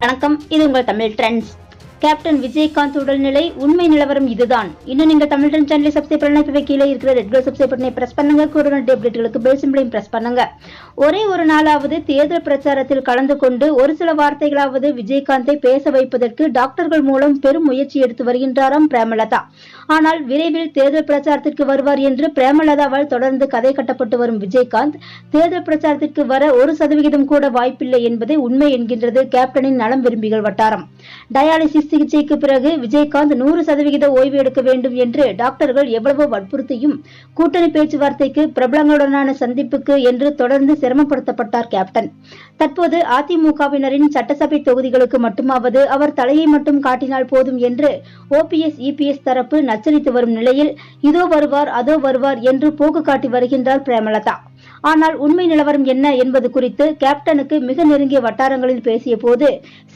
வணக்கம். இது உங்கள் தமிழ் ட்ரெண்ட்ஸ் கேப்டன் விஜயகாந்த் உடல்நிலை உண்மை நிலவரம் இதுதான். இன்னும் நீங்க தமிழ் ட்ரெண்ட் சேனலை சப்ஸ்கிரைப் பண்ணலாம் இப்பவே கீழே இருக்கிற ரெட் கலர் சப்ஸ்கிரைப் பண்ணி பிரஸ் பண்ணுங்க. கொரோனா அப்டேட்டுகளுக்கு பெல் சிம்பிளையும் பிரஸ் பண்ணுங்க. ஒரே ஒரு நாளாவது தேர்தல் பிரச்சாரத்தில் கலந்து கொண்டு ஒரு சில வார்த்தைகளாவது விஜயகாந்தை பேச வைப்பதற்கு டாக்டர்கள் மூலம் பெரும் முயற்சி எடுத்து வருகின்றாராம் பிரேமலதா. ஆனால் விரைவில் தேர்தல் பிரச்சாரத்திற்கு வருவார் என்று பிரேமலதாவால் தொடர்ந்து கதை கட்டப்பட்டு வரும் விஜயகாந்த் தேர்தல் பிரச்சாரத்திற்கு வர ஒரு சதவிகிதம் கூட வாய்ப்பில்லை என்பதே உண்மை என்கின்றது கேப்டனின் நலம் விரும்பிகள் வட்டாரம். டயாலிசிஸ் சிகிச்சைக்கு பிறகு விஜயகாந்த் நூறு சதவிகித ஓய்வு எடுக்க வேண்டும் என்று டாக்டர்கள் எவ்வளவோ வற்புறுத்தியும் கூட்டணி பேச்சுவார்த்தைக்கு பிரபலங்களுடனான சந்திப்புக்கு என்று தொடர்ந்து சிரமப்படுத்தப்பட்டார் கேப்டன். தற்போது அதிமுகவினரின் சட்டசபை தொகுதிகளுக்கு மட்டுமாவது அவர் தலையை மட்டும் காட்டினால் போதும் என்று ஓபிஎஸ் இபிஎஸ் தரப்பு நச்சரித்து வரும் நிலையில் இதோ வருவார் அதோ வருவார் என்று போக்கு காட்டி வருகின்றார் பிரேமலதா. ஆனால் உண்மை நிலவரம் என்ன என்பது குறித்து கேப்டனுக்கு மிக நெருங்கிய வட்டாரங்களில் பேசிய போது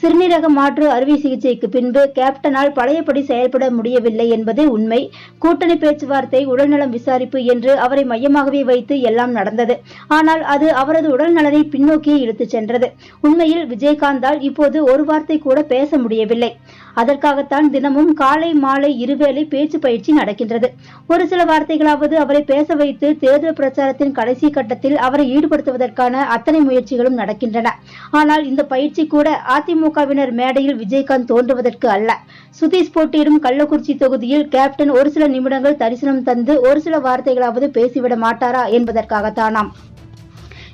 சிறுநீரக மாற்று அறுவை சிகிச்சைக்கு பின்பு கேப்டனால் பழையபடி செயல்பட முடியவில்லை என்பதே உண்மை. கூட்டணி பேச்சுவார்த்தை உடல்நலம் விசாரிப்பு என்று அவரை மையமாகவே வைத்து எல்லாம் நடந்தது. ஆனால் அது அவரது உடல் நலனை பின்னோக்கியே இழுத்துச் சென்றது. உண்மையில் விஜயகாந்தால் இப்போது ஒரு வார்த்தை கூட பேச முடியவில்லை. அதற்காகத்தான் தினமும் காலை மாலை இருவேளை பேச்சு பயிற்சி நடக்கின்றது. ஒரு சில வார்த்தைகளாவது அவரை பேச வைத்து தேர்தல் பிரச்சாரத்தின் கடைசி கட்டத்தில் அவரை ஈடுபடுத்துவதற்கான அத்தனை முயற்சிகளும் நடக்கின்றன. ஆனால் இந்த பயிற்சி கூட அதிமுகவினர் மேடையில் விஜயகாந்த் தோன்றுவதற்கு அல்ல. சுதீஷ் போட்டியிடும் கள்ளக்குறிச்சி தொகுதியில் கேப்டன் ஒரு சில நிமிடங்கள் தரிசனம் தந்து ஒரு சில வார்த்தைகளாவது பேசிவிட மாட்டாரா என்பதற்காகத்தானாம்.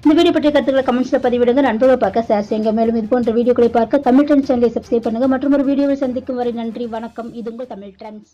இந்த வீடியோ பற்றிய கருத்துக்களை கமெண்ட்ஸில் பதிவிடுங்க. நண்பர்கள் பார்க்க ஷேர் செய்யுங்க. மேலும் இது போன்ற வீடியோக்களை பார்க்க தமிழ் ட்ரெண்ட்ஸ் சேனலை சப்ஸ்கிரைப் பண்ணுங்க. மற்றும் ஒரு வீடியோவை சந்திக்கும் வரை நன்றி வணக்கம். இது உங்கள் தமிழ் ட்ரெண்ட்ஸ்